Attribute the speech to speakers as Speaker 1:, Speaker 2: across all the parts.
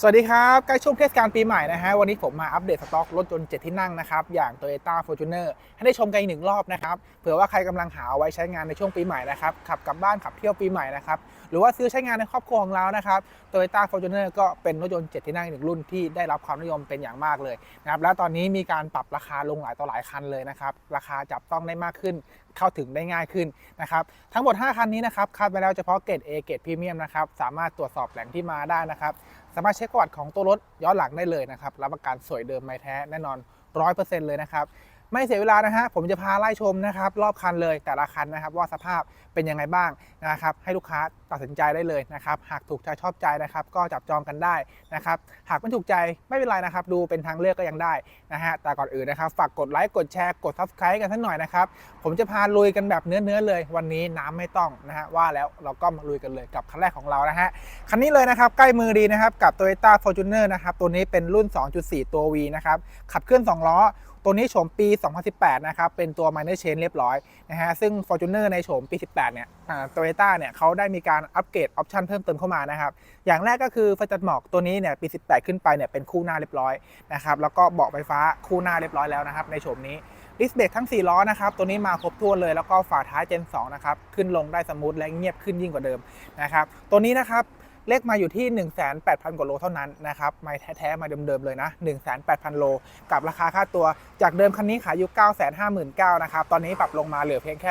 Speaker 1: สวัสดีครับใกล้ช่วงเทศกาลปีใหม่นะฮะวันนี้ผมมาอัปเดตสต็อกรถยนต์7ที่นั่งนะครับอย่าง Toyota Fortuner ให้ได้ชมกันอีกหนึ่งรอบนะครับเผื่อว่าใครกำลังหาเอาไว้ใช้งานในช่วงปีใหม่นะครับขับกลับบ้านขับเที่ยวปีใหม่นะครับหรือว่าซื้อใช้งานในครอบครัวของเรานะครับ Toyota Fortuner ก็เป็นรถยนต์7ที่นั่งหนึ่งรุ่นที่ได้รับความนิยมเป็นอย่างมากเลยนะครับแล้วตอนนี้มีการปรับราคาลงหลายต่อหลายคันเลยนะครับราคาจับต้องได้มากขึ้นเข้าถึงได้ง่ายขึ้นนะครับทั้งหมด 5 คันนี้นะครับคัดไปแล้วเฉพาะเกรด A เกรดพรีเมียมนะครับสามารถตรวจสอบแหล่งที่มาได้นะครับ สามารถเช็คประวัติของตัวรถย้อนหลังได้เลยนะครับรับประกันสวยเดิมไม่แท้แน่นอน 100%เลยนะครับ ไม่เสียเวลานะฮะผมจะพาไล่ชมนะครับรอบคันเลยแต่ละคันนะครับ ว่าสภาพเป็นยังไงบ้างนะครับให้ลูกค้าตัดสินใจได้เลยนะครับ หากถูกใจชอบใจนะครับ ก็จับจองกันได้นะครับ หากไม่ถูกใจไม่เป็นไรนะครับ ดูเป็นทางเลือกก็ยังได้นะฮะแต่ก่อนอื่นนะครับ ฝากกดไลค์กดแชร์กด subscribe กันสักหน่อยนะครับผมจะพาลุยกันแบบเนื้อๆเลย วันนี้น้ำไม่ต้องนะฮะว่าแล้วเราก็มาลุยกันเลยกับคันแรกของเรานะฮะคันนี้เลยนะครับใกล้มือดีนะครับกับ Toyota Fortuner นะครับตัวนี้เป็นรุ่น 2.4 ตัว V นะครับขับเคลื่อน2ล้อ ตัวนี้โฉมปี 2018 นะครับ เป็นตัว minor change เรียบร้อยนะฮะ ซึ่ง Fortuner ในโฉมปี 18 เนี่ยโตโยต้าเนี่ยเขาได้มีการอัปเกรดออปชันเพิ่มเติมเข้ามานะครับ อย่างแรกก็คือไฟตัดหมอกตัวนี้เนี่ยปี 18 ขึ้นไปเนี่ยเป็นคู่หน้าเรียบร้อยนะครับ แล้วก็เบาะไฟฟ้าคู่หน้าเรียบร้อยแล้วนะครับในโฉมนี้ดิสเบรกทั้ง 4 ล้อนะครับ ตัวนี้มาครบถ้วนเลย แล้วก็ฝาท้าย Gen 2นะครับ ขึ้นลงได้สมูทและเงียบขึ้นยิ่งกว่าเดิมนะครับ ตัวนี้นะครับ เลขมาอยู่ที่ 18,000 กว่าโลเท่านั้นนะครับไม่แท้ๆ มาเดิมๆ เลยนะ 18,000 โล กับราคาค่าตัวจากเดิมคันนี้ขายอยู่ 959,000นะครับ ตอนนี้ปรับลงมาเหลือเพียงแค่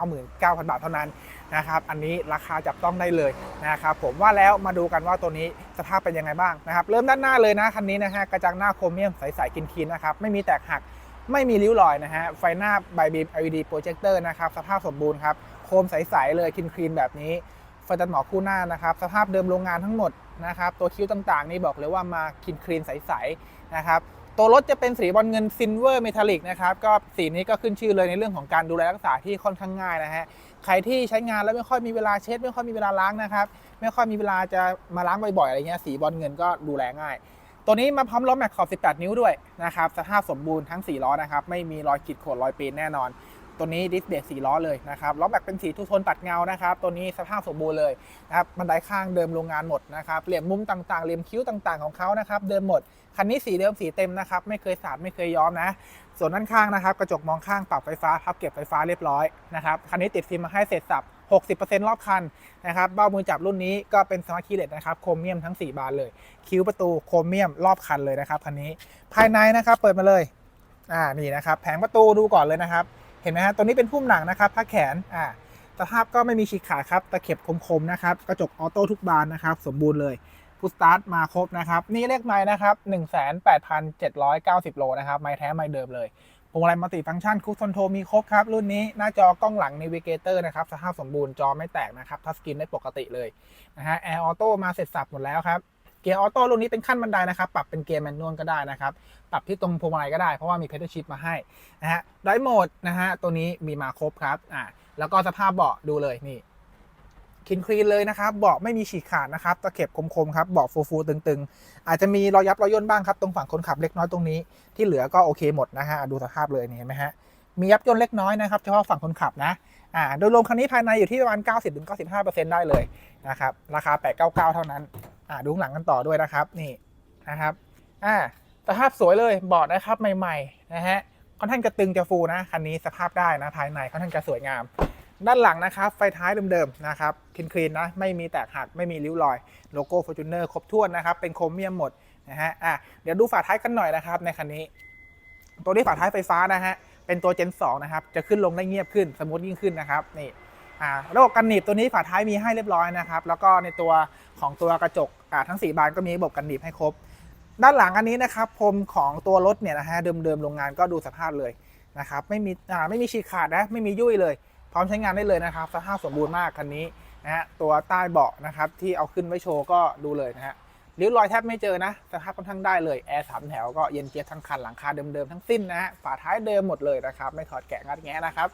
Speaker 1: 899,000 บาทเท่านั้นนะครับ อันนี้ราคาจับต้องได้เลยนะครับผมว่าแล้วมาดูกันว่าตัวนี้สภาพเป็นยังไงบ้างนะครับ เริ่มด้านหน้าเลยนะคันนี้นะฮะกระจังหน้าโครเมียมใสๆกินคีนนะครับไม่มีแตกหักไม่มีริ้วรอยนะฮะ ไฟหน้าไบบีม LED โปรเจคเตอร์นะครับ สภาพสมบูรณ์ครับ โคมใส ๆ เลยคินคลีนแบบนี้ ไฟตัดหมอคู่หน้านะครับสภาพเดิมโรงงานทั้งหมดนะครับตัวคิ้วต่างๆ นี่บอกเลยว่ามาคินคลีนใสๆนะครับตัวรถจะเป็นสีบอลเงินซินเวอร์เมทัลลิกนะครับก็สีนี้ก็ขึ้นชื่อเลยในเรื่องของการดูแลรักษาที่ค่อนข้างง่ายนะฮะใครที่ใช้งานแล้วไม่ค่อยมีเวลาเช็ด ไม่ค่อยมีเวลาล้างนะครับไม่ค่อยมีเวลาจะมาล้างบ่อยๆอะไรเงี้ยสีบอลเงินก็ดูแลง่าย ตัวนี้มาพร้อมล้อแม็กขอบ 18 นิ้วด้วยนะครับสภาพสมบูรณ์ทั้ง4ล้อนะครับไม่มีรอยขีดข่วนรอยปีนแน่นอน ตัวนี้ดิสเบรก4ล้อเลยนะครับล้อแม็กเป็นสีทูโทนตัดเงานะครับตัวนี้สภาพสมบูรณ์เลยนะครับบันไดข้างเดิมโรงงานหมดนะครับเหลี่ยมมุมต่างๆเหลี่ยมคิ้วต่างๆของเขานะครับเดิมหมดคันนี้สีเดิมสีเต็มนะครับไม่เคยสาดไม่เคยย้อมนะ ส่วนด้านข้างนะครับกระจกมองข้างปรับไฟฟ้าพับเก็บไฟฟ้าเรียบร้อยนะครับคันนี้ติดฟิล์มมาให้เสร็จสับ60%รอบคันนะครับเบ้ามือจับรุ่นนี้ก็เป็นสมาร์ทคีย์เลสนะครับโครเมียมทั้ง 4 บานเลย คิ้วประตูโครเมียมรอบคันเลยนะครับคันนี้ภายในนะครับเปิดมาเลยอ่านี่นะครับแผงประตูดูก่อนเลยนะครับ เห็นไหมฮะตัวนี้เป็นพุ่มหนังนะครับผ้าแขนอ่าสภาพก็ไม่มีฉีกขาดครับตะเข็บคมๆนะครับกระจกออโต้ทุกบานนะครับ สมบูรณ์เลยพุสตาร์ทมาครบนะครับ นี่เลขไม้นะครับ 18,790 โลนะครับ ไม้แท้ไม้เดิมเลยพวงมาลัยมัลติฟังก์ชันคุกคอนโทรมีครบครับ รุ่นนี้หน้าจอกล้องหลัง n น v เกเตอร์นะครับ สภาพสมบูรณ์จอไม่แตกนะครับทัชสกรีนได้ปกติเลยนะฮะแอร์ออโต้มาเสร็จสับหมดแล้วครับ เกียร์ออโต้รุ่นนี้เป็นขั้นบันไดนะครับ ปรับเป็นเกียร์แมนนวลก็ได้นะครับ ปรับที่ตรงพวงมาลัยก็ได้ เพราะว่ามีเพด l ชิพมาให้นะฮะไดโหมดนะฮะ ตัวนี้มีมาครบครับ อ่า แล้วก็สภาพเบาะดูเลยนี่คินคลีนเลยนะครับ เบาะไม่มีฉีกขาดนะครับ ตะเข็บคมๆครับ เบาะฟูๆตึงๆ อาจจะมีรอยยับรอยย่นบ้างครับ ตรงฝั่งคนขับเล็กน้อยตรงนี้ ที่เหลือก็โอเคหมดนะฮะ ดูสภาพเลยนี่เห็นไหมฮะ มียับย่นเล็กน้อยนะครับ เฉพาะฝั่งคนขับนะ อ่า โดยรวมคันนี้ภายในอยู่ที่ประมาณ 90-95%ได้เลยนะครับ ราคา 899 เท่านั้นอ่าดูข้างหลังกันต่อด้วยนะครับนี่นะครับอ่าสภาพสวยเลยเบาะนะครับใหม่ๆนะฮะค่อนข้างจะตึงจะฟูนะคันนี้สภาพได้นะภายในค่อนข้างจะสวยงาม ด้านหลังนะครับไฟท้ายเดิมๆนะครับคลีนคลีนๆนะไม่มีแตกหักไม่มีริ้วรอยโลโก้ Fortuner ครบถ้วนนะครับเป็นโครเมียมหมดนะฮะอะเดี๋ยวดูฝาท้ายกันหน่อยนะครับในคันนี้ ตัวนี้ฝาท้ายไฟฟ้านะฮะเป็นตัว Gen 2นะครับจะขึ้นลงได้เงียบขึ้นสมูทยิ่งขึ้นนะครับนี่อ่าระบบกันหนีบตัวนี้ฝาท้ายมีให้เรียบร้อยนะครับแล้วก็ในตัว ของตัวกระจกอ่าทั้ง 4 บานก็มีระบบกันหนีบให้ครบ ด้านหลังอันนี้นะครับพรมของตัวรถเนี่ยนะฮะเดิมๆโรงงานก็ดูสภาพเลยนะครับไม่มีอ่าไม่มีฉีกขาดนะไม่มียุ่ยเลย พร้อมใช้งานได้เลยนะครับสภาพสมบูรณ์มากคันนี้นะฮะตัวใต้เบาะนะครับที่เอาขึ้นไว้โชว์ก็ดูเลยนะฮะริ้วรอยแทบไม่เจอนะสภาพค่อนข้างได้เลยแอร์สามแถวก็เย็นเจี๊ยบทั้งคันหลังคาเดิมๆทั้งสิ้นนะฮะฝาท้ายเดิมหมดเลยนะครับไม่ถอดแกะงัดแงะนะครับ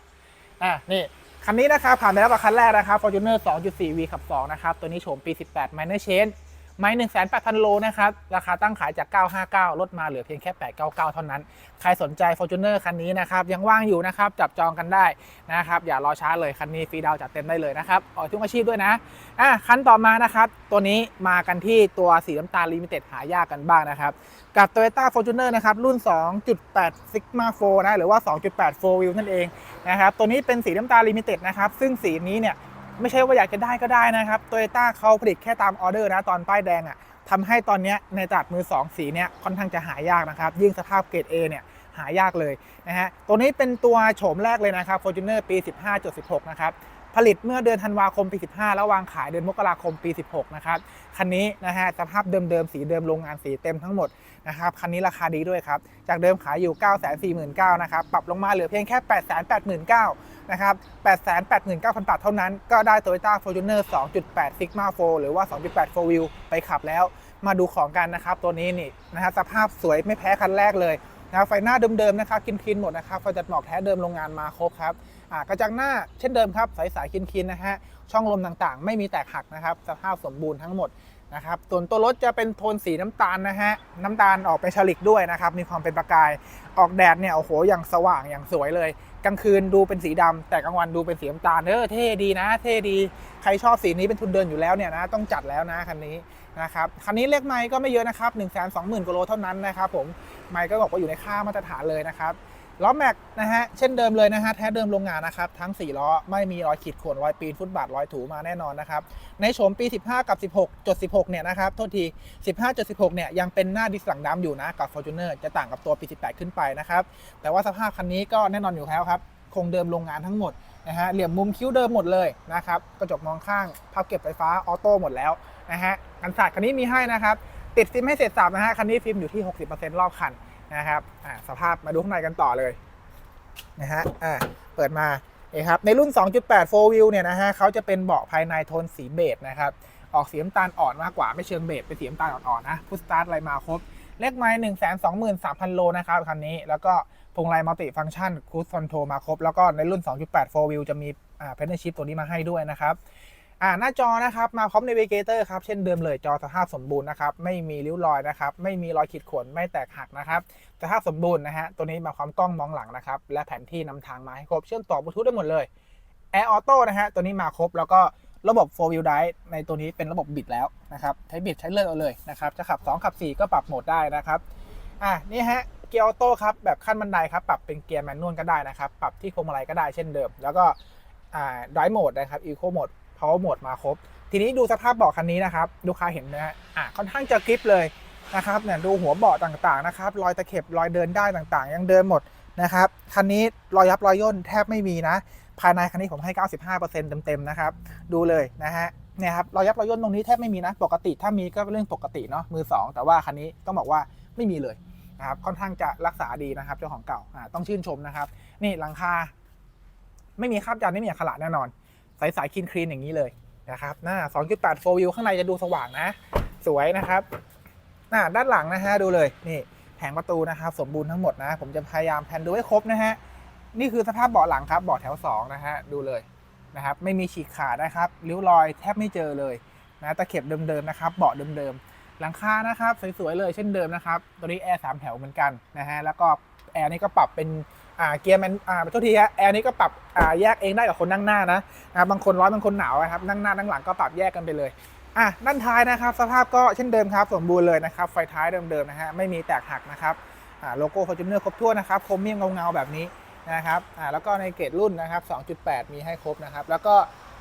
Speaker 1: อะนี่ คันนี้นะครับผ่านไปแล้วกับคันแรกนะครับ Fortuner 2.4V ขับ2นะครับ ตัวนี้โฉมปี 18 Minor Change ไม่1 8 0 0 0โลนะครับ ราคาตั้งขายจาก 959 ลดมาเหลือเพียงแค่ 899 เท่านั้น ใครสนใจ Fortuner คันนี้นะครับ ยังว่างอยู่นะครับ จับจองกันได้นะครับ อย่ารอช้าเลย คันนี้ฟรีดาวจัดเต็มได้เลยนะครับ ออกทุกอาชีพด้วยนะอะคันต่อมานะครับ ตัวนี้มากันที่ตัวสีน้ำตาลลิมิเต็ดหายากกันบ้างนะครับ กับ Toyota Fortuner นะครับ รุ่น 2.8 Sigma 4นะ หรือว่า 2.8 4 Wheel นั่นเองนะครับ ตัวนี้เป็นสีน้ำตาลลิมิเต็ดนะครับ ซึ่งสีนี้เนี่ย ไม่ใช่ว่าอยากจะได้ก็ได้นะครับโตโยต้าเขาผลิตแค่ตามออเดอร์นะตอนป้ายแดงอะ่ะทำให้ตอนนี้ในตลาดมือ 2 สีเนี้ยค่อนข้างจะหายากนะครับ ยิ่งสภาพเกรด A เนี่ยหายากเลยนะฮะตัวนี้เป็นตัวโฉมแรกเลยนะครับ Fortuner ปี 15.16 นะครับ ผลิตเมื่อเดือนธันวาคมปี 15 แล้ววางขายเดือนมกราคมปี 16 นะครับ คันนี้นะฮะสภาพเดิมๆ สีเดิมโรงงานสีเต็มทั้งหมด นะครับคันนี้ราคาดีด้วยครับ จากเดิมขายอยู่ 949,000นะครับปรับลงมาเหลือเพียงแค่ 889,000นะครับ889,000 บาทเท่านั้น ก็ได้ Toyota Fortuner 2.8 Sigma 4หรือว่า 2.8 4 Wheel ไปขับแล้ว มาดูของกันนะครับ ตัวนี้นี่นะฮะสภาพสวยไม่แพ้คันแรกเลยนะไฟหน้าเดิมๆนะครับคินคินๆหมดนะครับไฟจัดหมอกแท้เดิมโรงงานมาครบครับอ่ากระจังหน้าเช่นเดิมครับใสๆคินคินๆนะฮะช่องลมต่างๆ ไม่มีแตกหักนะครับสภาพสมบูรณ์ทั้งหมด นะครับส่วนตัวรถจะเป็นโทนสีน้ำตาลนะฮะน้ำตาลออกเป็นฉลิกด้วยนะครับ มีความเป็นประกายออกแดดเนี่ยโอ้โหอย่างสว่างอย่างสวยเลย กลางคืนดูเป็นสีดำแต่กลางวันดูเป็นสีน้ำตาลเออเท่ดีนะ เท่ดีใครชอบสีนี้เป็นทุนเดินอยู่แล้วเนี่ยนะต้องจัดแล้วนะคันนี้นะครับคันนี้เลขไมค์ก็ไม่เยอะนะครับ1 2 0 0 0 0กิโลเท่านั้นนะครับผมไมค์ก็บอกว่าอยู่ในค่ามาตรฐานเลยนะครับ ล้อแม็กนะฮะ เช่นเดิมเลยนะฮะ แท้เดิมโรงงานนะครับ ทั้ง 4 ล้อ ไม่มีรอยขีดข่วนรอยปีนฟุตบาทรอยถูมาแน่นอนนะครับ ในโฉมปี 15 กับ 16.16 เนี่ยนะครับ โทษที 15.16 เนี่ย ยังเป็นหน้าดิสหลังดำอยู่นะ กับ Fortuner จะต่างกับตัวปี 18 ขึ้นไปนะครับ แต่ว่าสภาพคันนี้ก็แน่นอนอยู่แล้วครับ คงเดิมโรงงานทั้งหมดนะฮะ เหลี่ยมมุมคิ้วเดิมหมดเลยนะครับ กระจกมองข้าง พับเก็บไฟฟ้าออโต้หมดแล้วนะฮะ กันศาสตร์คันนี้มีให้นะครับ ติดฟิมให้เสร็จสับนะฮะ คันนี้ฟิล์มอยู่ที่ 60%รอบคัน นะครับอ่าสภาพมาดูข้างในกันต่อเลยนะฮะอ่าเปิดมาเอยครับในรุ่น 2.8 4 wheel เนี่ยนะฮะเขาจะเป็นเบาะภายในโทนสีเบจนะครับออกสีน้ำตาลอ่อนมากกว่าไม่เชิงเบจเป็นสีน้ำตาลอ่อนๆนะพุชสตาร์ทอะไรมาครบเลขไม้หนึ่งแสนสองหมื่นสามพันโลนะครับคันนี้ แล้วก็พวงไลมัลติฟังก์ชันคูสคอนโทรมาครบ แล้วก็ในรุ่น 2.8 4 wheel จะมีอ่าเพนเดอร์ชิปตัวนี้มาให้ด้วยนะครับ อ่าหน้าจอนะครับมาพร้อม Navigator ครับเช่นเดิมเลยจอสภาพสมบูรณ์นะครับไม่มีริ้วรอยนะครับไม่มีรอยขีดข่วนไม่แตกหักนะครับสภาพสมบูรณ์นะฮะตัวนี้มาพร้อมกล้องมองหลังนะครับและแผนที่นำทางมาให้ครบเชื่อมต่อบลูทูธได้หมดเลย Air Auto นะฮะตัวนี้มาครบแล้วก็ระบบ 4 wheel drive ในตัวนี้เป็นระบบบิดแล้วนะครับใช้บิดใช้เลื่อกเอาเลยนะครับจะขับ 2 ขับ 4 ก็ปรับโหมดได้นะครับอะนี่ฮะเกียร์ออโต้ครับแบบขั้นบันไดครับปรับเป็นเกียร์แมนนวลก็ได้นะครับปรับที่พวงมาลัยก็ได้เช่นเดิม แล้วก็อ่า drive mode นะครับ eco mode power mode มาครบ ทีนี้ดูสภาพเบาะคันนี้นะครับลูกค้าเห็นนะฮะอะค่อนข้างจะกริปเลยนะครับเนี่ยดูหัวเบาะต่างๆนะครับรอยตะเข็บรอยเดินได้ต่างๆ ยังเดินหมดนะครับคันนี้รอยยับรอยย่นแทบไม่มีนะ ภายในคันนี้ผมให้ 95%เต็มๆนะครับดูเลยนะฮะเนี่ยครับรอยยับรอยย่นตรงนี้แทบไม่มีนะปกติถ้ามีก็เป็นเรื่องปกติเนาะมือสองแต่ว่าคันนี้ต้องบอกว่าไม่มีเลยนะครับค่อนข้างจะรักษาดีนะครับเจ้าของเก่าอ่าต้องชื่นชมนะครับ นี่หลังคา ไม่มีคราบยันไม่มีอักขระแน่นอน ใสๆคลีนคลีนอย่างนี้เลยนะครับหน้า 2.8 4 view ข้างในจะดูสว่างนะ สวยนะครับ หน้าด้านหลังนะฮะดูเลยนี่แผงประตูนะครับสมบูรณ์ทั้งหมดนะ ผมจะพยายามแพนดูให้ครบนะฮะนี่คือสภาพเบาะหลังครับเบาะแถว2นะฮะดูเลยนะครับไม่มีฉีกขาดนะครับริ้วรอยแทบไม่เจอเลยนะตะเข็บเดิมๆนะครับเบาะเดิมๆหลังคานะครับสวยๆเลยเช่นเดิมนะครับตัวนี้แอร์สามแถวเหมือนกันนะฮะแล้วก็แอร์นี่ก็ปรับเป็น อ่าเกียร์แมนอ่าโทษทีฮะแอร์นี่ก็ปรับอ่าแยกเองได้กับคนนั่งหน้านะนะครับบางคนร้อนบางคนหนาวนะครับนั่งหน้านั่งหลังก็ปรับแยกกันไปเลยอะด้านท้ายนะครับ สภาพก็เช่นเดิมครับ สมบูรณ์เลยนะครับ ไฟท้ายเดิมๆนะฮะไม่มีแตกหักนะครับอ่าโลโก้ฟอร์จูเนอร์ครบถ้วนนะครับโครเมียมเงาๆแบบนี้นะครับอ่าแล้วก็ในเกรดรุ่นนะครับ 2.8 มีให้ครบนะครับ แล้วก็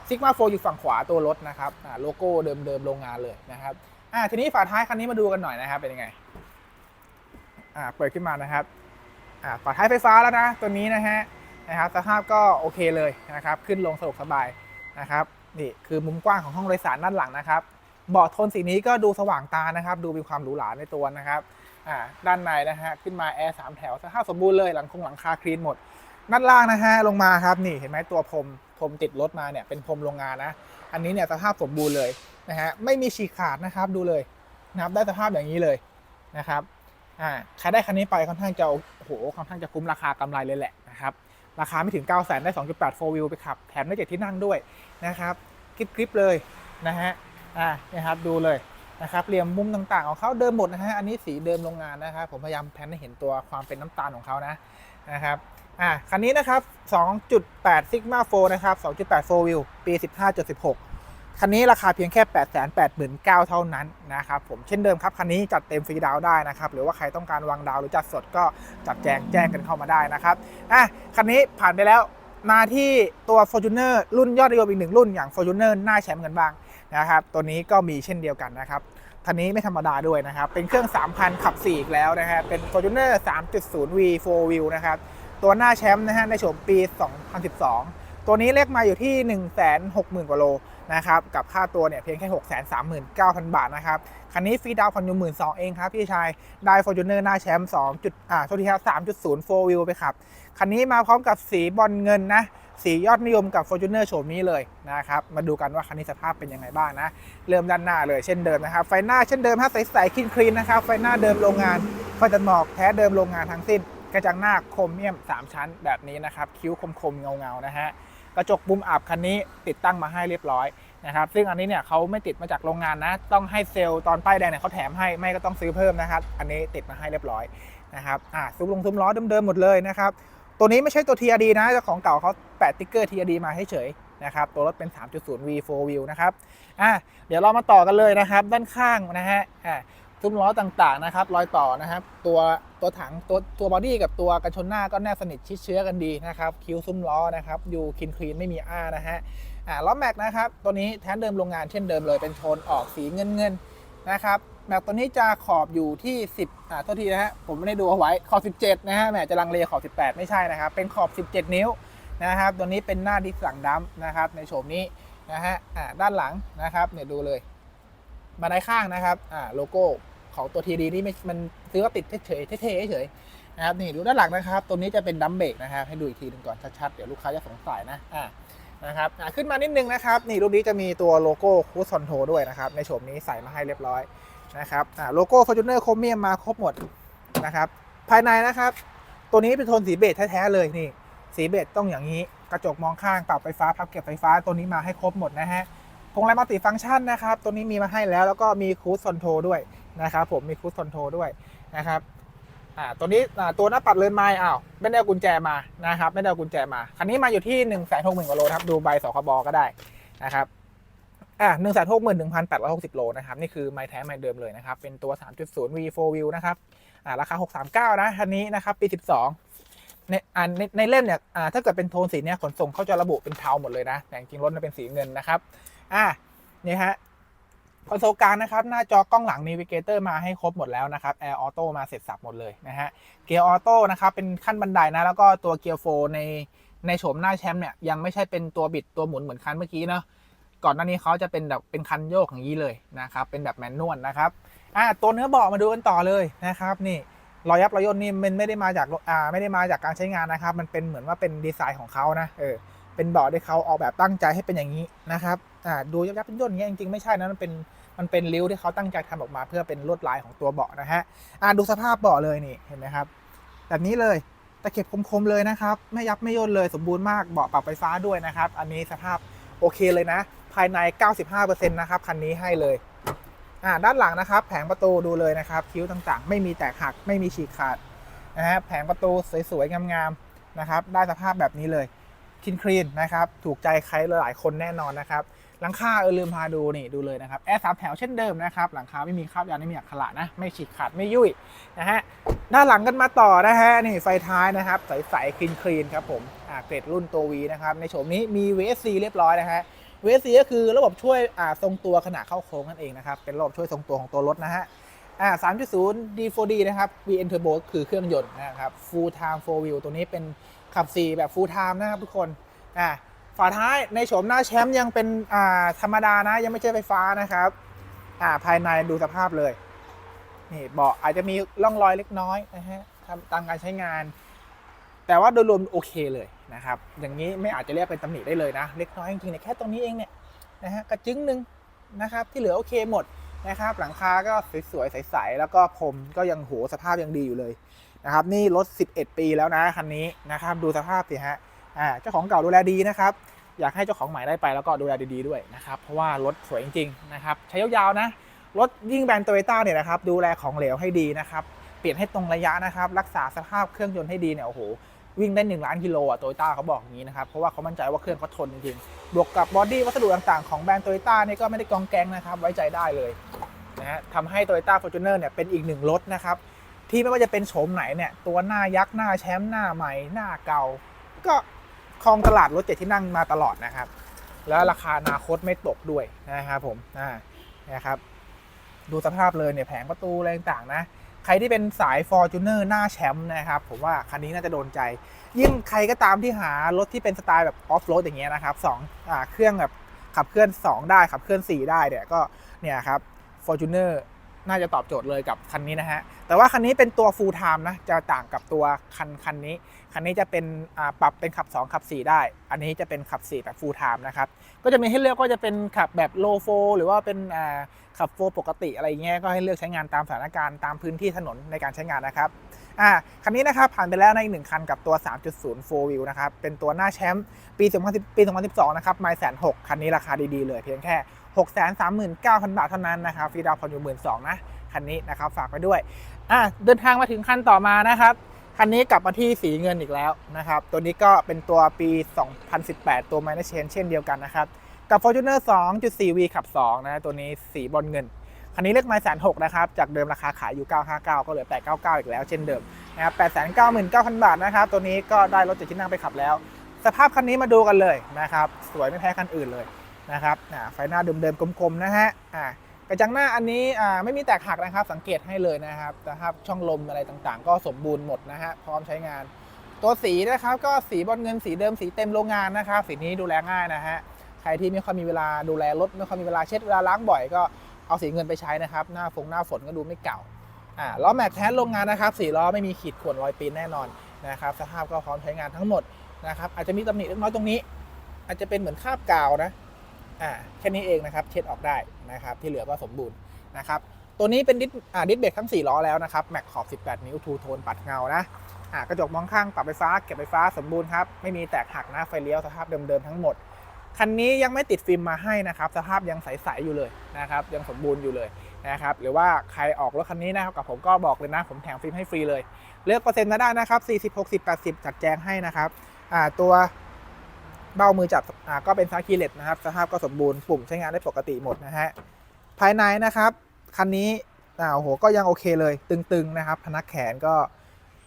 Speaker 1: ซิกมาโฟอยู่ฝั่งขวาตัวรถนะครับอ่าโลโก้เดิมๆโรงงานเลยนะครับอ่าทีนี้ฝาท้ายคันนี้มาดูกันหน่อยนะครับเป็นยังไงอ่าเปิดขึ้นมานะครับ ฝาท้ายไฟฟ้าแล้วนะตัวนี้นะฮะนะครับสภาพก็โอเคเลยนะครับ ขึ้นลงสะดวกสบายนะครับนี่คือมุมกว้างของห้องโดยสารด้านหลังนะครับเบาะโทนสีนี้ก็ดูสว่างตานะครับ ดูมีความหรูหราในตัวนะครับอ่าด้านในนะฮะขึ้นมาแอร์สามแถวสภาพสมบูรณ์เลยหลังคงหลังคาคลีนหมดด้านล่างนะฮะลงมาครับนี่เห็นไหมตัวพรมพรมติดรถมาเนี่ยเป็นพรมโรงงานนะ อันนี้เนี่ยสภาพสมบูรณ์เลยนะฮะไม่มีฉีกขาดนะครับดูเลยนะครับได้สภาพอย่างนี้เลยนะครับ อ่าใครได้คันนี้ไปค่อนข้างจะโอ้โหค่อนข้างจะคุ้มราคากำไรเลยแหละนะครับราคาไม่ถึง 9 0 0 0 0 ได้ 2.8 4 wheel ไปขับ แถมได้เจ็ที่นั่งด้วยนะครับคลิปๆเลยนะฮะอ่านี่ยครับดูเลยนะครับเหลี่ยมมุมต่างๆของเขาเดิมหมดนะฮะอันนี้สีเดิมโรงงานนะครับผมพยายามแพนให้เห็นตัวความเป็นน้ำตาลของเขานะนะครับอะคันนี้นะครับ 2.8 Sigma 4นะครับ 2.8 4 Wheel ปี 15.16 คันนี้ราคาเพียงแค่ 889,000 เท่านั้นนะครับผมเช่นเดิมครับ คันนี้จัดเต็มฟรีดาวได้นะครับ หรือว่าใครต้องการวางดาวหรือจัดสดก็จัดแจงแจ้งกันเข้ามาได้นะครับอะคันนี้ผ่านไปแล้วมาที่ตัว Fortuner รุ่นยอดนิยมอีกหนึ่งรุ่นอย่าง Fortuner หน้าแชมป์กันบ้างนะครับตัวนี้ก็มีเช่นเดียวกันนะครับคันนี้ไม่ธรรมดาด้วยนะครับ เป็นเครื่อง 3,000 ขับ 4 อีกแล้วนะฮะเป็น Fortuner 3.0 V 4 Wheel นะครับตัวหน้าแชมป์นะฮะในโฉมปี 2012 ตัวนี้เลขมาอยู่ที่ 160,000 กว่าโล นะครับกับค่าตัวเนี่ยเพียงแค่639,000 บาทนะครับคันนี้ฟรีดาวน์ผ่อนอยู่12,000เองครับพี่ชายได้ Fortuner หน้าแชมป์2จุดอ่าโทษทีครับ3.0 4 Wheel ไปขับคันนี้มาพร้อมกับสีบอลเงินนะสียอดนิยมกับ Fortuner โฉมนี้เลยนะครับ มาดูกันว่าคันนี้สภาพเป็นยังไงบ้างนะ เริ่มด้านหน้าเลยเช่นเดิมนะครับ ไฟหน้าเช่นเดิมฮะใสๆคลีนคลีนนะครับ ไฟหน้าเดิมโรงงานไฟตัดหมอกแท้เดิมโรงงานทั้งสิ้น กระจังหน้าโครเมียม 3 ชั้นแบบนี้นะครับ คิ้วคมๆเงาๆนะฮะ กระจกมุมอับคันนี้ติดตั้งมาให้เรียบร้อยนะครับซึ่งอันนี้เนี่ยเขาไม่ติดมาจากโรงงานนะ ต้องให้เซลล์ตอนป้ายแดงเนี่ยเขาแถมให้ไม่ก็ต้องซื้อเพิ่มนะครับ อันนี้ติดมาให้เรียบร้อยนะครับอ่าซุ้มลงซุ้มล้อเดิมๆหมดเลยนะครับตัวนี้ไม่ใช่ตัว TRD นะเจ้าของเก่าเขาแปะติ๊กเกอร์ TRD มาให้เฉยนะครับตัวรถเป็น 3.0 V 4 Wheel นะครับอะเดี๋ยวเรามาต่อกันเลยนะครับ ด้านข้างนะฮะอ่า ซุ้มล้อต่างๆนะครับรอยต่อนะครับ ตัวตัวถังตัวตัวบอดี้กับตัวกันชนหน้าก็แนบสนิทชิดเชื้อกันดีนะครับ คิ้วซุ้มล้อนะครับอยู่คินคลีนไม่มีอ้านะฮะอ่าล้อแม็กนะครับตัวนี้แทนเดิมโรงงานเช่นเดิมเลยเป็นโทนออกสีเงินเงินๆนะครับแม็กตัวนี้จะขอบอยู่ที่ 10อ่าโทษทีนะฮะผมไม่ได้ดูเอาไว้ขอบ 17 นะฮะแหมจะลังเลขอบ 18 ไม่ใช่นะครับ เป็นขอบ 17 นิ้วนะครับ ตัวนี้เป็นหน้าดิสหลังดัมนะครับ ในโฉมนี้นะฮะอ่าด้านหลังนะครับเนี่ยดูเลยบันไดข้างนะครับอ่าโลโก้ ของตัวทีดีนี่มันซื้อว่าติดเฉยๆเท่ๆเฉยนะครับนี่ดูด้านหลังนะครับ ตัวนี้จะเป็นดัมเบรกนะครับให้ดูอีกทีหนึงก่อนชัดๆเดี๋ยวลูกค้าจะสงสัยนะอ่านะครับอะขึ้นมานิดนึงนะครับ นี่รูปนี้จะมีตัวโลโก้คูสคอนโทด้วยนะครับ ในโฉมนี้ใส่มาให้เรียบร้อยนะครับอ่าโลโก้ Fortuner โครเมียมมาครบหมดนะครับ ภายในนะครับ ตัวนี้เป็นโทนสีเบจแท้ๆเลยนี่สีเบจต้องอย่างนี้ กระจกมองข้างปรับไฟฟ้าพับเก็บไฟฟ้าตัวนี้มาให้ครบหมดนะฮะพวงมาลัยมัลติฟังก์ชันนะครับ ตัวนี้มีมาให้แล้วแล้วก็มีคูสคอนโทด้วย นะครับผมมีคูสคอนโทด้วยนะครับอ่าตัวนี้อ่าตัวหน้าปัดเรือนไม้อ้าวไม่ได้เอากุญแจมานะครับ ไม่ได้เอากุญแจมาคันนี้มาอยู่ที่1นึ่งแสนหกหมื่นกว่าโลครับดูใบสคบก็ได้นะครับอ่าหนึ่งแสนหกหมื่นหนึ่งพันแปดร้อยหกสิบโลนะครับนี่คือไม้แท้ไม้เดิมเลยนะครับเป็นตัว 3.0 V4 Wheel นะครับอ่าราคา 639 นะคันนี้นะครับปี 12 ในอ่าในในเล่มเนี่ยอ่าถ้าเกิดเป็นโทนสีเนี่ยขนส่งเขาจะระบุเป็นเทาหมดเลยนะแต่จริงรถมันเป็นสีเงินนะครับอ่านี่ฮะ คอนโซลกลางนะครับหน้าจอกล้องหลังน a วิเกเตอร์มาให้ครบหมดแล้วนะครับแอร์ออโต้มาเสร็จสับหมดเลยนะฮะเกียร์ออโต้นะครับเป็นขั้นบันไดนะแล้วก็ตัวเกียร์โฟในในโฉมหน้าแชมป์เนี่ยยังไม่ใช่เป็นตัวบิดตัวหมุนเหมือนคันเมื่อกี้เนาะก่อนหน้านี้เขาจะเป็นแบบเป็นคันโยกอย่างนี้เลยนะครับเป็นแบบแมนนวลนะครับอ่าตัวเนื้อเบาะมาดูกันต่อเลยนะครับนี่รอยยับรอยย่นนี่มันไม่ได้มาจากอ่าไม่ได้มาจากการใช้งานนะครับ มันเป็นเหมือนว่าเป็นดีไซน์ของเขานะเออเป็นเบาะที่เขาออกแบบตั้งใจให้เป็นอย่างนี้นะครับ ดูยับยับเป็นย่นอย่างเงี้ยจริงๆไม่ใช่นะมันเป็นมันเป็นริ้วที่เขาตั้งใจทำออกมา เพื่อเป็นลวดลายของตัวเบาะนะฮะอ่าดูสภาพเบาะเลยนี่เห็นไหมครับ แบบนี้เลยตะเข็บคมๆเลยนะครับ ไม่ยับไม่ย่นเลยสมบูรณ์มากเบาะปรับไฟฟ้าด้วยนะครับ อันนี้สภาพโอเคเลยนะ ภายใน 95%นะครับคันนี้ให้เลยอ่าด้านหลังนะครับ แผงประตูดูเลยนะครับ คิ้วต่างๆ ไม่มีแตกหักไม่มีฉีกขาดนะฮะแผงประตูสวยๆงามๆนะครับ ได้สภาพแบบนี้เลยคินคลีนนะครับ ถูกใจใครหลายๆคนแน่นอนนะครับ หลังคาเออลืมพาดูนี่ดูเลยนะครับแอร์สามแถวเช่นเดิมนะครับหลังคาไม่มีคราบยางไม่มีอักขระนะไม่ฉีกขาดไม่ยุ่ยนะฮะด้านหลังกันมาต่อนะฮะนี่ไฟท้ายนะครับใสๆคลีนคลีนครับผมอ่าเกรดรุ่นตัว V นะครับในโฉมนี้มี VSC เรียบร้อยนะฮะ VSC ก็คือระบบช่วยอ่าทรงตัวขณะเข้าโค้งนั่นเองนะครับเป็นระบบช่วยทรงตัวของตัวรถนะฮะอ่า3.0 D4D นะครับ VN Turbo คือเครื่องยนต์นะครับ Full Time 4 Wheel ตัวนี้เป็นขับ 4 แบบ Full Time นะครับทุกคนอ่า ฝาท้ายในโฉมหน้าแชมป์ยังเป็นอ่าธรรมดานะ ยังไม่ใช่ไฟฟ้านะครับอ่าภายในดูสภาพเลย นี่เบาะอาจจะมีร่องรอยเล็กน้อยนะฮะตามการใช้งาน แต่ว่าโดยรวมโอเคเลยนะครับ อย่างนี้ไม่อาจจะเรียกเป็นตำหนิได้เลยนะ เล็กน้อยจริงๆเนี่ยแค่ตรงนี้เองเนี่ยนะฮะกระจึงหนึ่งนะครับ ที่เหลือโอเคหมดนะครับ หลังคาก็สวยๆใสๆแล้วก็พรมก็ยังโหสภาพยังดีอยู่เลยนะครับ นี่รถ 11 ปีแล้วนะคันนี้นะครับ ดูสภาพสิฮะ อ่าเจ้าของเก่าดูแลดีนะครับ อยากให้เจ้าของใหม่ได้ไปแล้วก็ดูแลดีๆด้วยนะครับ เพราะว่ารถสวยจริงๆนะครับ ใช้ยาวๆนะ รถยิ่งแบรนด์โตโยต้าเนี่ยนะครับ ดูแลของเหลวให้ดีนะครับ เปลี่ยนให้ตรงระยะนะครับ รักษาสภาพเครื่องยนต์ให้ดีเนี่ยโอ้โหวิ่งได้ 1 ล้านกิโลอะโตโยต้าเขาบอกอย่างนี้นะครับ เพราะว่าเขามั่นใจว่าเครื่องเขาทนจริงๆ บวกกับบอดี้วัสดุต่างๆ ของแบรนด์โตโยต้าเนี่ยก็ไม่ได้กองแกงนะครับ ไว้ใจได้เลยนะฮะทำให้โตโยต้าฟอร์จูเนอร์เนี่ยเป็นอีกหนึ่งรถนะครับ ที่ไม่ว่าจะเป็นโฉมไหนเนี่ยตัวหน้ายักษ์หน้าแชมป์หน้าใหม่หน้าเก่า ก็ ครองตลาดรถเจ็ดที่นั่งมาตลอดนะครับ แล้วราคาอนาคตไม่ตกด้วยนะครับผมอ่านะครับดูสภาพเลยเนี่ยแผงประตูอะไรต่างๆนะ ใครที่เป็นสาย f o r t u n e r หน้าแชมป์นะครับ ผมว่าคันนี้น่าจะโดนใจ ยิ่งใครก็ตามที่หารถที่เป็นสไตล์แบบออฟโรดอย่างเงี้ยนะครับสองอ่าเครื่องแบบขับเคลื่อน 2 ได้ขับเคลื่อน 4 ได้เนี่ยก็เนี่ยครับ f o r t u n e r น่าจะตอบโจทย์เลยกับคันนี้นะฮะ แต่ว่าคันนี้เป็นตัว full time นะ จะต่างกับตัวคันคันนี้ คันนี้จะเป็นปรับเป็นขับ 2 ขับ 4 ได้ อันนี้จะเป็นขับ 4 แบบ full time นะครับ ก็จะมีให้เลือกก็จะเป็นขับแบบ low flow หรือว่าเป็นขับโฟปกติอะไรเงี้ย ก็ให้เลือกใช้งานตามสถานการณ์ตามพื้นที่ถนนในการใช้งานนะครับอ่าคันนี้นะครับผ่านไปแล้วในอีกหนึ่งคันกับตัว 3.0 4 wheel นะครับ เป็นตัวหน้าแชมป์ปี 2010ปี 2012 นะครับไม่แสนหกคันนี้ราคาดีๆเลยเพียงแค่ 639,000 บาทเท่านั้นนะครับฟรีดาวน์ผ่อนอยู่12,000นะคันนี้นะครับฝากไปด้วยอะเดินทางมาถึงคันต่อมานะครับคันนี้กลับมาที่สีเงินอีกแล้วนะครับ ตัวนี้ก็เป็นตัวปี 2018 ตัว Minor Change เช่นเดียวกันนะครับ กับ Fortuner 2.4V ขับ 2 นะ ตัวนี้สีบอลเงิน คันนี้เลือกไม้แสนหกนะครับ จากเดิมราคาขายอยู่ 959 ก็เหลือ 899 อีกแล้วเช่นเดิมนะครับ899,000 บาทนะครับ ตัวนี้ก็ได้รถเจ็ดที่นั่งไปขับแล้ว สภาพคันนี้มาดูกันเลยนะครับ สวยไม่แพ้คันอื่นเลย นะครับไฟหน้าเดิมๆกลมๆนะฮะกระจังหน้าอันนี้ไม่มีแตกหักนะครับ สังเกตให้เลยนะครับนะครับช่องลมอะไรต่างๆ ก็สมบูรณ์หมดนะฮะพร้อมใช้งาน ตัวสีนะครับก็สีบอลเงินสีเดิมสีเต็มโรงงานนะครับสีนี้ดูแลง่ายนะฮะใครที่ไม่ค่อยมีเวลาดูแลรถไม่ค่อยมีเวลาเช็ดเวลาล้างบ่อยก็เอาสีเงินไปใช้นะครับ หน้าฝงหน้าฝนก็ดูไม่เก่าอ่าล้อแม็กแท้โรงงานนะครับสีล้อไม่มีขีดข่วนรอยปีนแน่นอนนะครับสภาพก็พร้อมใช้งานทั้งหมดนะครับอาจจะมีตำหนิเล็กน้อยตรงนี้ อาจจะเป็นเหมือนคราบกาวนะ อ่าแค่นี้เองนะครับเช็ดออกได้นะครับที่เหลือก็สมบูรณ์นะครับตัวนี้เป็นดิสอ่าดิสเบรกทั้ง 4 ล้อแล้วนะครับแม็กขอบ 18 นิ้วทูโทนปัดเงานะอ่ากระจกมองข้างปรับไฟฟ้าเก็บไฟฟ้าสมบูรณ์ครับไม่มีแตกหักนะไฟเลี้ยวสภาพเดิมๆทั้งหมดคันนี้ยังไม่ติดฟิล์มมาให้นะครับสภาพยังใสๆอยู่เลยนะครับยังสมบูรณ์อยู่เลยนะครับหรือว่าใครออกรถคันนี้นะครับกับผมก็บอกเลยนะผมแถมฟิล์มให้ฟรีเลย เลือกเปอร์เซ็นต์มาได้นะครับ 40 60 80 จัดแจงให้นะครับอ่าตัว เบ้ามือจับอ่าก็เป็นซาคีเลตนะครับสภาพก็สมบูรณ์ปุ่มใช้งานได้ปกติหมดนะฮะภายในนะครับคันนี้อ่าโอ้โหก็ยังโอเคเลยตึงๆนะครับ พนักแขนก็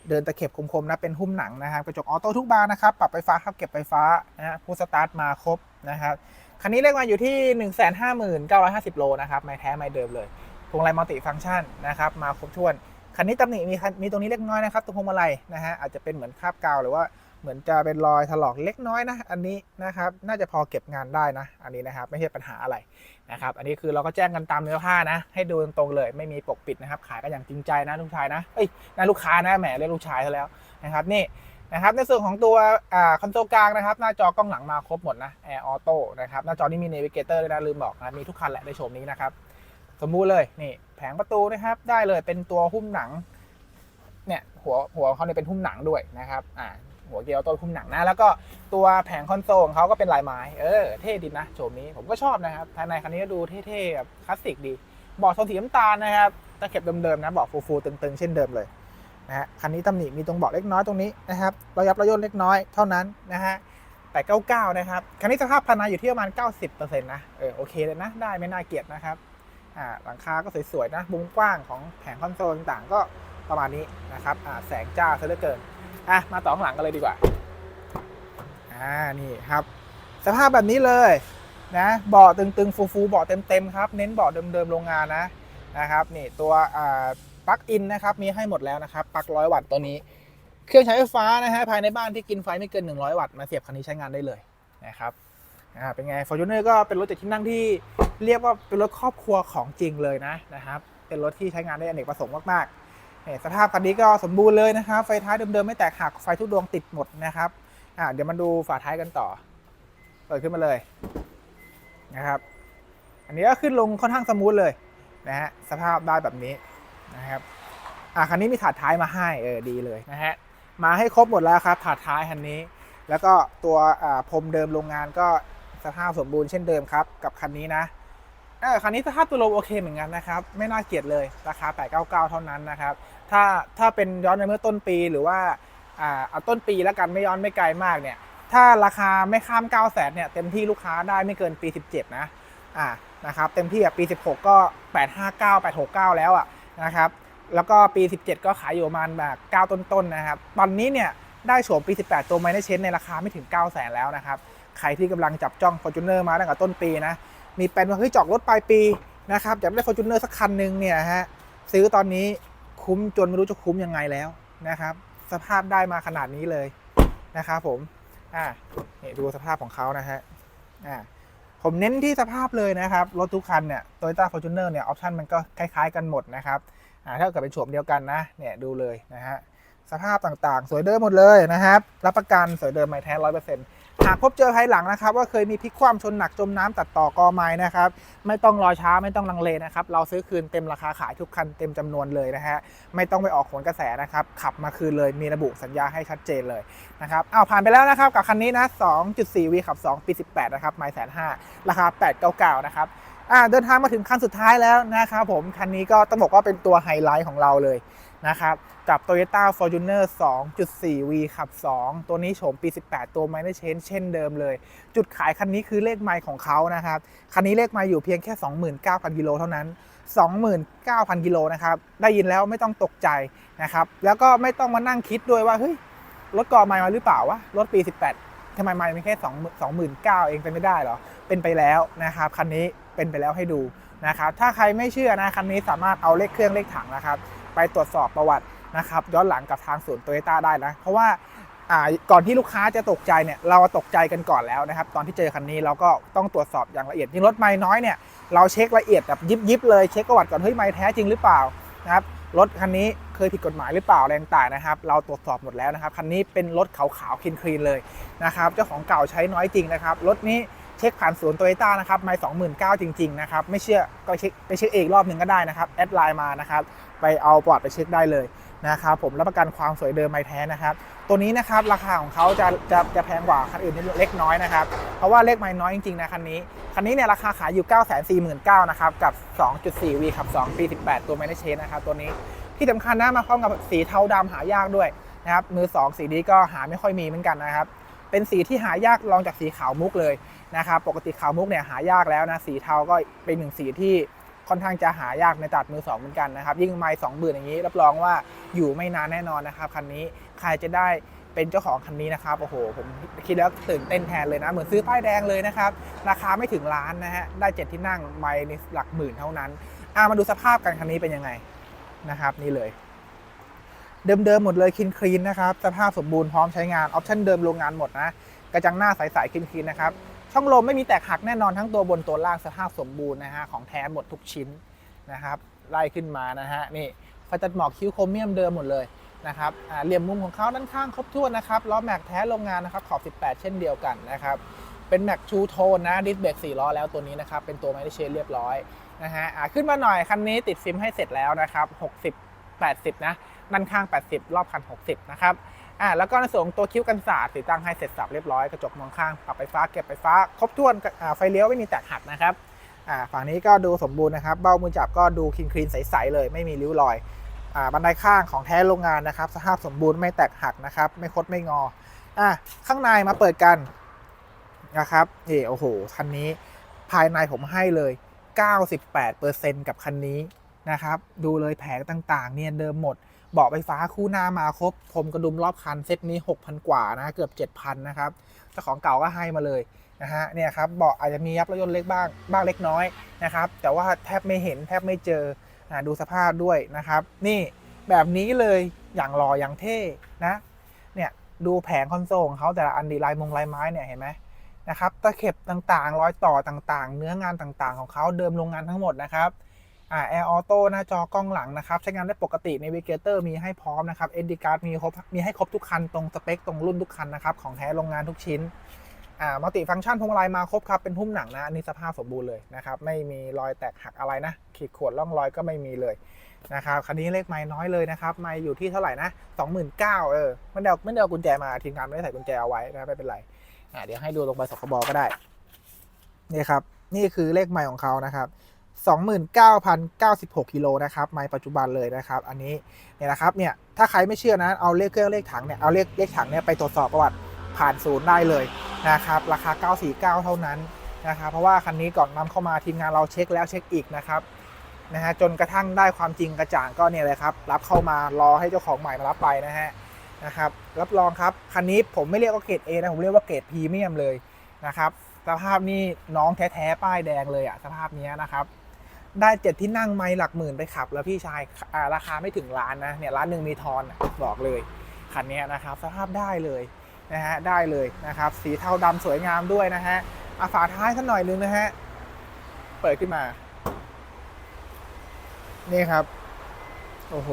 Speaker 1: เดินตะเข็บคมๆนะเป็นหุ้มหนังนะครับกระจกออโต้ทุกบานนะครับปรับไฟฟ้าครับเก็บไฟฟ้านะฮะผู้สตาร์ทมาครบนะครับคันนี้เลขมาอยู่ที่ 159,950 โลนะครับไม่แท้ไม่เดิมเลยพวงมาลัยมัลติฟังก์ชันนะครับมาครบถ้วนคันนี้ตำหนิมีคันมีตรงนี้เล็กน้อยนะครับตรงพวงมาลัยนะฮะอาจจะเป็นเหมือนคาบกาวหรือว่า เหมือนจะเป็นรอยถลอกเล็กน้อยนะ อันนี้นะครับน่าจะพอเก็บงานได้นะ อันนี้นะครับไม่ใช่ปัญหาอะไรนะครับอันนี้คือเราก็แจ้งกันตามเนื้อผ้านะ ให้ดูตรงๆเลยไม่มีปกปิดนะครับ ขายกันอย่างจริงใจนะลูกชายนะเอ้ยนะลูกค้านะแหมเรียกลูกชายซะแล้วนะครับนี่นะครับในส่วนของตัวอ่าคอนโซลกลางนะครับหน้าจอกล้องหลังมาครบหมดนะแอร์ออโต้นะครับหน้าจอนี่มีเนวิเกเตอร์ด้วยนะลืมบอกนะมีทุกคันแหละในโฉมนี้นะครับสมบูรณ์เลยนี่แผงประตูนะครับได้เลยเป็นตัวหุ้มหนังเนี่ยหัวหัวเขาเนี่ยเป็นหุ้มหนังด้วยนะครับอ่า หัวเกียร์ต้นคุ้มหนังนะ แล้วก็ตัวแผงคอนโซลของเขาก็เป็นลายไม้ เออ เท่ดีนะโฉมนี้ผมก็ชอบนะครับภายในคันนี้ก็ดูเท่ๆแบบคลาสสิกดีเบาะโทนสีน้ำตาลนะครับตะเข็บเดิมๆนะเบาะฟูๆตึงๆ เช่นเดิมเลยนะฮะคันนี้ตำหนิมีตรงเบาะเล็กน้อยตรงนี้นะครับระยับระย่นเล็กน้อยเท่านั้นนะฮะแต่99นะครับคันนี้สภาพภายในอยู่ที่ประมาณ 90%นะเออโอเคเลยนะได้ไม่น่าเกลียดนะครับอ่าหลังคาก็สวยๆนะมุมกว้างของแผงคอนโซลต่างๆก็ประมาณนี้นะครับอ่าแสงจ้าซะเหลือเกิน อะมาต่อข้างหลังกันเลยดีกว่าอ่านี่ครับ สภาพแบบนี้เลยนะเบาะตึงๆ ฟูๆเบาะเต็มๆครับ เน้นเบาะเดิมๆโรงงานนะนะครับนี่ตัวอ่าปลั๊กอินนะครับมีให้หมดแล้วนะครับปลั๊กร้อยวัตต์ตัวนี้ เครื่องใช้ไฟฟ้านะฮะภายในบ้านที่กินไฟไม่เกิน 100 วัตต์มาเสียบคันนี้ใช้งานได้เลยนะครับอ่าเป็นไง Fortuner ก็เป็นรถเจ็ดที่นั่งที่เรียกว่าเป็นรถครอบครัวของจริงเลยนะนะครับเป็นรถที่ใช้งานได้อเนกประสงค์มากๆ สภาพคันนี้ก็สมบูรณ์เลยนะครับ ไฟท้ายเดิมๆไม่แตกหักไฟทุกดวงติดหมดนะครับอ่าเดี๋ยวมาดูฝาท้ายกันต่อ เปิดขึ้นมาเลยนะครับ อันนี้ก็ขึ้นลงค่อนข้างสมูทเลยนะฮะสภาพได้แบบนี้นะครับอ่าคันนี้มีถาดท้ายมาให้เออดีเลยนะฮะมาให้ครบหมดแล้วครับถาดท้ายคันนี้ แล้วก็ตัวอ่าพรมเดิมโรงงานก็สภาพสมบูรณ์เช่นเดิมครับ กับคันนี้นะ เออคันนี้สภาตัวรถโอเคเหมือนกันนะครับ ไม่น่าเกลียดเลยราคา 899 เท่านั้นนะครับ ถ้าถ้าเป็นย้อนไปเมื่อต้นปีหรือว่าอ่าเอาต้นปีแล้วกันไม่ย้อนไม่ไกลมากเนี่ย ถ้าราคาไม่ข้าม 9 0 0 0 0เนี่ยเต็มที่ลูกค้าได้ไม่เกินปี 17 นะอ่านะครับเต็มที่แบบปี 16 ก็ 859 869 แล้วอะนะครับแล้วก็ปี 17 ก็ขายอยู่ประมาณแบบ9ต้นๆนะครับ ตอนนี้เนี่ยได้โฉมปี 18 ตัวไมเนเชนในราคาไม่ถึง 9 0 0 0 0แล้วนะครับ ใครที่กำลังจับจ้อง Fortuner มาตั้งแต่ต้นปีนะ มีแปลนว่าเฮ้ยจอกรถปลายปีนะครับอยากได้ Fortuner สักคันหนึ่งเนี่ยฮะซื้อตอนนี้คุ้มจนไม่รู้จะคุ้มยังไงแล้วนะครับ สภาพได้มาขนาดนี้เลยนะครับผมอ่าเนี่ดูสภาพของเขานะฮะอ่าผมเน้นที่สภาพเลยนะครับ รถทุกคันเนี่ย Toyota Fortuner เนี่ยออปชันมันก็คล้ายๆกันหมดนะครับอ่าถ้าเกิดเป็นโฉมเดียวกันนะเนี่ยดูเลยนะฮะสภาพต่างๆ สวยเดิมหมดเลยนะครับ รับประกันสวยเดิมไม่แท้ร้อยเปอร์เซ็นต์ หากพบเจอภายหลังนะครับว่าเคยมีพลิกคว่ำชนหนักจมน้ำตัดต่อกอไม้นะครับไม่ต้องรอช้าไม่ต้องลังเลนะครับเราซื้อคืนเต็มราคาขายทุกคันเต็มจำนวนเลยนะฮะไม่ต้องไปออกโหนกระแสนะครับขับมาคืนเลยมีระบุสัญญาให้ชัดเจนเลยนะครับอ้าวผ่านไปแล้วนะครับกับคันนี้นะ 2.4 V ขับ 2 ปี 18 นะครับไมล์แสนห้าราคา 899 นะครับอ่าเดินทางมาถึงคันสุดท้ายแล้วนะครับผมคันนี้ก็ต้องบอกว่าเป็นตัวไฮไลท์ของเราเลย นะครับกับ Toyota Fortuner 2.4 V ขับ 2 ตัวนี้โฉมปี 18 ตัว Minor Change เช่นเดิมเลย จุดขายคันนี้คือเลขไมล์ของเขานะครับ คันนี้เลขไมล์อยู่เพียงแค่ 29,000 กิโลเท่านั้น 29,000 กิโลนะครับ ได้ยินแล้วไม่ต้องตกใจนะครับ แล้วก็ไม่ต้องมานั่งคิดด้วยว่า เฮ้ย รถกอไมล์มาหรือเปล่าวะ รถปี 18ทำไมไมล์มันแค่ 2 29,000 เองเป็นไม่ได้เหรอ เป็นไปแล้วนะครับ คันนี้เป็นไปแล้วให้ดูนะครับ ถ้าใครไม่เชื่อนะคันนี้สามารถเอาเลขเครื่องเลขถังนะครับ ไปตรวจสอบประวัตินะครับย้อนหลังกับทางศูนย์โตโยต้าได้นะ เพราะว่าก่อนที่ลูกค้าจะตกใจเนี่ยเราตกใจกันก่อนแล้วนะครับ ตอนที่เจอคันนี้เราก็ต้องตรวจสอบอย่างละเอียดยิ่งรถไม่น้อยเนี่ยเราเช็คละเอียดแบบยิบยิบๆเลยเช็คประวัติก่อนเฮ้ยไม่แท้จริงหรือเปล่านะครับรถคันนี้เคยผิดกฎหมายหรือเปล่าอะไรต่างนะครับ เราตรวจสอบหมดแล้วนะครับคันนี้เป็นรถขาวๆคลีนๆเลยนะครับเจ้าของเก่าใช้น้อยจริงนะครับรถนี้เช็คผ่านศูนย์โตโยต้านะครับไม่สองหมื่นเก้าจริงๆนะครับไม่เชื่อก็เช็คไปเช็คเองรอบหนึ่งก็ได้นะครับแอดไลน์มานะครับ ไปเอาปอดไปเช็คได้เลยนะครับผมรับประกันความสวยเดิมไม่แท้นะครับ ตัวนี้นะครับราคาของเขาจะจะจะแพงกว่าคันอื่นเล็กน้อยนะครับ เพราะว่าเลขไม่น้อยจริงๆนะคันนี้ คันนี้เนี่ยราคาขายอยู่ 9 4 9 0 0 0นะครับ กับ 2.4 V ขับ2ปี18 ตัวไม่ได้เชนนะครับ ตัวนี้ที่สำคัญนะมาพร้อมกับสีเทาดำหายากด้วยนะครับ มือ 2 สีนี้ก็หาไม่ค่อยมีเหมือนกันนะครับ เป็นสีที่หายากรองจากสีขาวมุกเลยนะครับ ปกติขาวมุกเนี่ยหายากแล้วนะ สีเทาก็เป็นหนึ่งสีที่ ค่อนข้างจะหายากในตลาดมือสองเหมือนกันนะครับ ยิ่งไม่สองหมื่นอย่างนี้ รับรองว่าอยู่ไม่นานแน่นอนนะครับคันนี้ใครจะได้เป็นเจ้าของคันนี้นะครับโอ้โหผมคิดแล้วตื่นเต้นแทนเลยนะเหมือนซื้อป้ายแดงเลยนะครับราคาไม่ถึงล้านนะฮะได้เจ็ดที่นั่งไม่ในหลักหมื่นเท่านั้นอ่ามาดูสภาพกันคันนี้เป็นยังไงนะครับนี่เลยเดิมๆหมดเลยคินคลีนนะครับสภาพสมบูรณ์พร้อมใช้งานออปชั่นเดิมโรงงานหมดนะกระจังหน้าใสๆคินคลีนนะครับ ช่องลมไม่มีแตกหักแน่นอนทั้งตัวบนตัวล่างสภาพสมบูรณ์นะฮะของแท้หมดทุกชิ้นนะครับไล่ขึ้นมานะฮะนี่ไฟตัดหมอกคิ้วโครเมียมเดิมหมดเลยนะครับเหลี่ยมมุมของเขาด้านข้างครบถ้วนนะครับล้อแม็กแท้โรงงานนะครับขอบ 18 เช่นเดียวกันนะครับเป็นแม็กชูโทนนะดิสเบรก4ล้อแล้วตัวนี้นะครับเป็นตัวไมได้เชนเรียบร้อยนะฮะขึ้นมาหน่อยคันนี้ติดฟิล์มให้เสร็จแล้วนะครับ60 80 นะด้านข้าง 80 รอบคัน 60 นะครับ อ่าแล้วก็ในส่วนของตัวคิ้วกันศาสตร์ติดตั้งให้เสร็จสับเรียบร้อยกระจกมองข้างปรับไฟฟ้าเก็บไฟฟ้า ครบถ้วนอ่าไฟเลี้ยวไม่มีแตกหักนะครับอ่าฝั่งนี้ก็ดูสมบูรณ์นะครับ เบ้ามือจับก็ดูคลีนคลีนใสๆเลย ไม่มีริ้วรอยอ่าบันไดข้างของแท้โรงงานนะครับ สภาพสมบูรณ์ไม่แตกหักนะครับ ไม่คดไม่งออ่าข้างในมาเปิดกันนะครับนี่โอ้โหคันนี้ภายในผมให้เลย 98%กับคันนี้นะครับ ดูเลยแผงต่างๆ เนี่ยเดิมหมด เบาะไฟฟ้าคู่หน้ามาครบพรมกระดุมรอบคันเซตนี้ 6,000 กว่านะเกือบ 7,000 นะครับเจ้าของเก่าก็ให้มาเลยนะฮะเนี่ยครับเบาะอาจจะมียับรถยนต์เล็กบ้างบ้างเล็กน้อยนะครับแต่ว่าแทบไม่เห็นแทบไม่เจอดูสภาพด้วยนะครับ นี่แบบนี้เลยอย่างหล่ออย่างเท่นะเนี่ยดูแผงคอนโซลของเขาแต่ละอันดีลายมงลายไม้เนี่ยเห็นไหมนะครับตะเข็บต่างๆ รอยต่อต่างๆ เนื้องานต่างๆ ของเขาเดิมโรงงานทั้งหมดนะครับ อ่าแอร์ออโต้หน้าจอกล้องหลังนะครับ ใช้งานได้ปกติในวิเกเตอร์มีให้พร้อมนะครับเอ็นดีการ์ดมีครบมีให้ครบทุกคันตรงสเปคตรงรุ่นทุกคันนะครับ ของแท้โรงงานทุกชิ้นอ่ามัลติฟังก์ชันพวงมาลัยมาครบครับ เป็นหุ้มหนังนะ อันนี้สภาพสมบูรณ์เลยนะครับ ไม่มีรอยแตกหักอะไรนะ ขีดข่วนร่องรอยก็ไม่มีเลยนะครับคันนี้เลขไม่น้อยเลยนะครับ ไม่อยู่ที่เท่าไหร่นะ29,000เก้าเออไม่เดาไม่เดากุญแจมาทีมงานไม่ได้ใส่กุญแจเอาไว้นะไม่เป็นไรอ่าเดี๋ยวให้ดูลงใบสคบก็ได้นี่ครับนี่คือเลขไมล์ของเขานะครับ 29,096กิโลนะครับไมล์ปัจจุบันเลยนะครับ อันนี้เนี่ยนะครับเนี่ยถ้าใครไม่เชื่อนะเอาเลขเครื่องเลขถังเนี่ยเอาเลขเลขถังเนี่ยไปตรวจสอบประวัติผ่านศูนย์ได้เลยนะครับราคา 949 เท่านั้นนะครับเพราะว่าคันนี้ก่อนนำเข้ามาทีมงานเราเช็คแล้วเช็คอีกนะครับนะฮะจนกระทั่งได้ความจริงกระจ่างก็เนี่ยเลยครับรับเข้ามารอให้เจ้าของใหม่มารับไปนะฮะนะครับรับรองครับคันนี้ผมไม่เรียกว่าเกรด A นะผมเรียกว่าเกรดพรีเมียมเลยนะครับสภาพนี่น้องแท้ๆป้ายแดงเลยอะสภาพเนี้ยนะครับ ได้เจ็ดที่นั่งไม่หลักหมื่นไปขับ แล้วพี่ชายราคาไม่ถึงล้านนะเนี่ยล้านหนึ่งมีทอนบอกเลยคันนี้นะครับสภาพได้เลยนะฮะได้เลยนะครับ สีเทาดำสวยงามด้วยนะฮะอาฝาท้ายสักหน่อยนึงนะฮะเปิดขึ้นมา นี่ครับ โอ้โห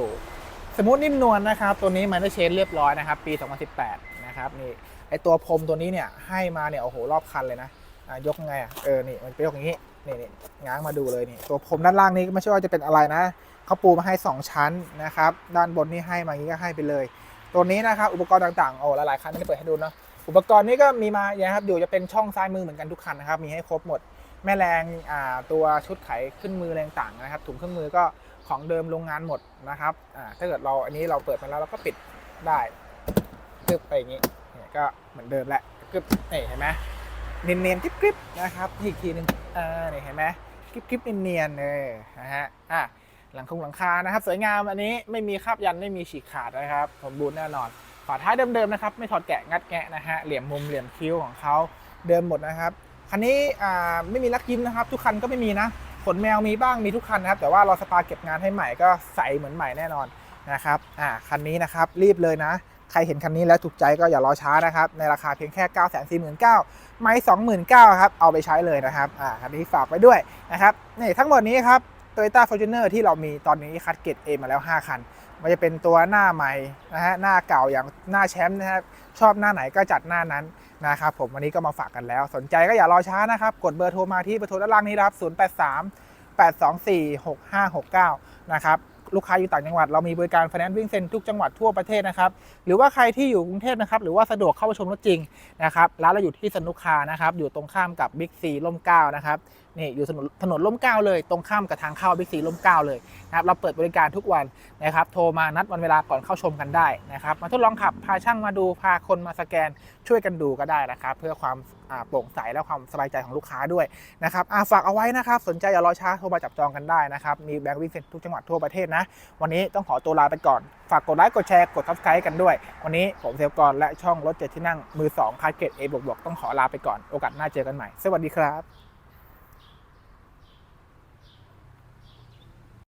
Speaker 1: สมูทนิ่มนวลนะครับ ตัวนี้มันได้เชนเรียบร้อยนะครับ ปี 2018 นะครับนี่ไอตัวพรมตัวนี้เนี่ยให้มาเนี่ยโอ้โหรอบคันเลยนะะยกไงอะเออนี่มันเป็นยกอย่างนี้ นี่นี่ง้างมาดูเลยนี่ตัวพรมด้านล่างนี้ก็ไม่ใช่ว่าจะเป็นอะไรนะเขาปูมาให้ 2 ชั้นนะครับ ด้านบนนี่ให้มาอย่างนี้ก็ให้ไปเลย ตัวนี้นะครับอุปกรณ์ต่างๆโอ้หลายๆคันไม่ได้เปิดให้ดูเนาะอุปกรณ์นี้ก็มีมาอย่างครับอยู่จะเป็นช่องซ้ายมือเหมือนกันทุกคันนะครับมีให้ครบหมด แม่แรงตัวชุดไขขึ้นมืออะไรต่างนะครับถุงเครื่องมือก็ของเดิมโรงงานหมดนะครับถ้าเกิดเราอันนี้เราเปิดมาแล้วเราก็ปิดได้กึบไปอย่างนี้ก็เหมือนเดิมแหละกึบเห็นไหม เนียนๆกริบๆนะครับอีกทีหนึ่งอ่านี่เห็นไหมกริบๆเนียนๆเลยนะฮะอะหลังคงหลังคานะครับ สวยงามอันนี้ไม่มีคราบยันไม่มีฉีกขาดนะครับสมบูรณ์แน่นอนฝาท้ายเดิมๆนะครับ ไม่ถอดแกะงัดแกะนะฮะเหลี่ยมมุมเหลี่ยมคิ้วของเขาเดิมหมดนะครับคันนี้อ่าไม่มีลักยิ้มนะครับ ทุกคันก็ไม่มีนะขนแมวมีบ้างมีทุกคันนะครับ แต่ว่าเราสปาเก็บงานให้ใหม่ก็ใสเหมือนใหม่แน่นอนนะครับอ่าคันนี้นะครับรีบเลยนะ ใครเห็นคันนี้แล้วถูกใจก็อย่ารอช้านะครับ ในราคาเพียงแค่ 9 4 9 0 0 0ไม่29,000ครับ เอาไปใช้เลยนะครับอ่าคันนี้ฝากไว้ด้วยนะครับนี่ทั้งหมดนี้ครับ Toyota Fortuner ที่เรามีตอนนี้คัดเกรด A มาแล้ว 5 คัน มันจะเป็นตัวหน้าใหม่นะฮะหน้าเก่าอย่างหน้าแชมป์นะครับชอบหน้าไหนก็จัดหน้านั้นนะครับผมวันนี้ก็มาฝากกันแล้ว สนใจก็อย่ารอช้านะครับ กดเบอร์โทรมาที่เบอร์โทรด้านล่างนี้นะครับ 083 824 6569 นะครับ ลูกค้าอยู่ต่างจังหวัด เรามีบริการไฟแนนซ์วิ่งเซ็นทุกจังหวัดทั่วประเทศนะครับ หรือว่าใครที่อยู่กรุงเทพนะครับ หรือว่าสะดวกเข้ามาชมรถจริงนะครับ ร้านเราอยู่ที่สนุกคานะครับ อยู่ตรงข้ามกับบิ๊กซีร่มเก้านะครับ นี่อยู่ถนนถนนร่มเก้าเลยตรงข้ามกับทางเข้าบิ๊กซีร่มเก้าเลยนะครับเราเปิดบริการทุกวันนะครับโทรมานัดวันเวลาก่อนเข้าชมกันได้นะครับมาทดลองขับพาช่างมาดูพาคนมาสแกนช่วยกันดูก็ได้นะครับ เพื่อความโปร่งใสและความสบายใจของลูกค้าด้วยนะครับฝากเอาไว้นะครับสนใจอย่ารอช้าโทรมาจับจองกันได้นะครับมีแบงค์วิ่งเซ็นทุกจังหวัดทั่วประเทศนะ วันนี้ต้องขอตัวลาไปก่อน ฝากกดไลค์กดแชร์กดซับสไครต์กันด้วย วันนี้ผมเซลกรและช่องรถเจ็ดที่นั่งมือ2คาร์เกตเอบวกๆต้องขอลาไปก่อนโอกาสหน้าเจอกันใหม่ สวัสดีครับ